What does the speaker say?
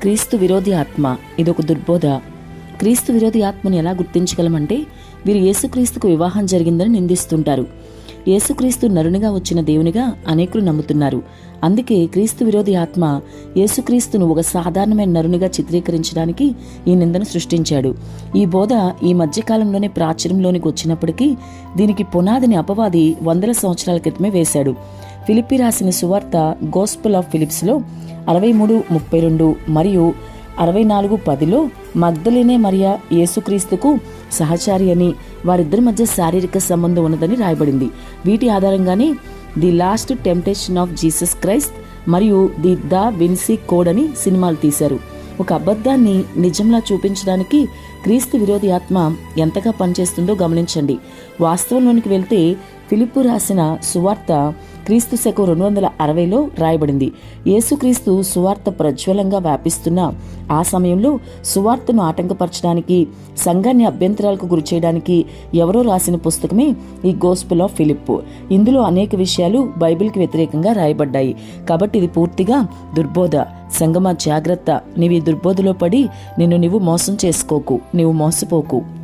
క్రీస్తు విరోధి ఆత్మ. ఇదొక దుర్బోధ. క్రీస్తు విరోధి ఆత్మని ఎలా గుర్తించగలమంటే వీరు యేసుక్రీస్తుకు వివాహం జరిగిందని నిందిస్తుంటారు. యేసుక్రీస్తు నరునిగా వచ్చిన దేవునిగా అనేకులు నమ్ముతున్నారు. అందుకే క్రీస్తు విరోధి ఆత్మ యేసుక్రీస్తును ఒక సాధారణమైన నరునిగా చిత్రీకరించడానికి ఈ నిందను సృష్టించాడు. ఈ బోధ ఈ మధ్యకాలంలోనే ప్రాచుర్యంలోనికి వచ్చినప్పటికీ దీనికి పునాదిని అపవాది వందల సంవత్సరాల క్రితమే వేశాడు. ఫిలిప్పి రాసిన సువార్త గోస్పుల్ ఆఫ్ ఫిలిప్స్లో అరవై మూడు ముప్పై రెండు మరియు అరవై నాలుగు పదిలో మగ్ధలేనే మరియా యేసుక్రీస్తుకు సహచారి అని వారిద్దరి మధ్య శారీరక సంబంధం ఉన్నదని రాయబడింది. వీటి ఆధారంగానే the last temptation of Jesus Christ మరియు ది ద విన్సీ కోడ్ అని సినిమాలు తీశారు. ఒక అబద్ధాన్ని నిజంలా చూపించడానికి క్రీస్తు విరోధి ఆత్మ ఎంతగా పనిచేస్తుందో గమనించండి. వాస్తవంలోనికి వెళ్తే ఫిలిప్పు రాసిన సువార్త క్రీస్తు శకం రెండు వందల అరవైలో రాయబడింది. యేసుక్రీస్తు సువార్త ప్రజ్వలంగా వ్యాపిస్తున్న ఆ సమయంలో సువార్తను ఆటంకపరచడానికి సంఘాన్ని అభ్యంతరాలకు గురి చేయడానికి ఎవరో రాసిన పుస్తకమే ఈ గోస్పుల్ ఆఫ్ ఫిలిప్ ఇందులో అనేక విషయాలు బైబిల్కి వ్యతిరేకంగా రాయబడ్డాయి. కాబట్టి ఇది పూర్తిగా దుర్బోధ. సంగమా జాగ్రత్త. నీవి దుర్బోధలో పడి నిన్ను నీవు మోసం చేసుకోకు. నీవు మోసపోకు.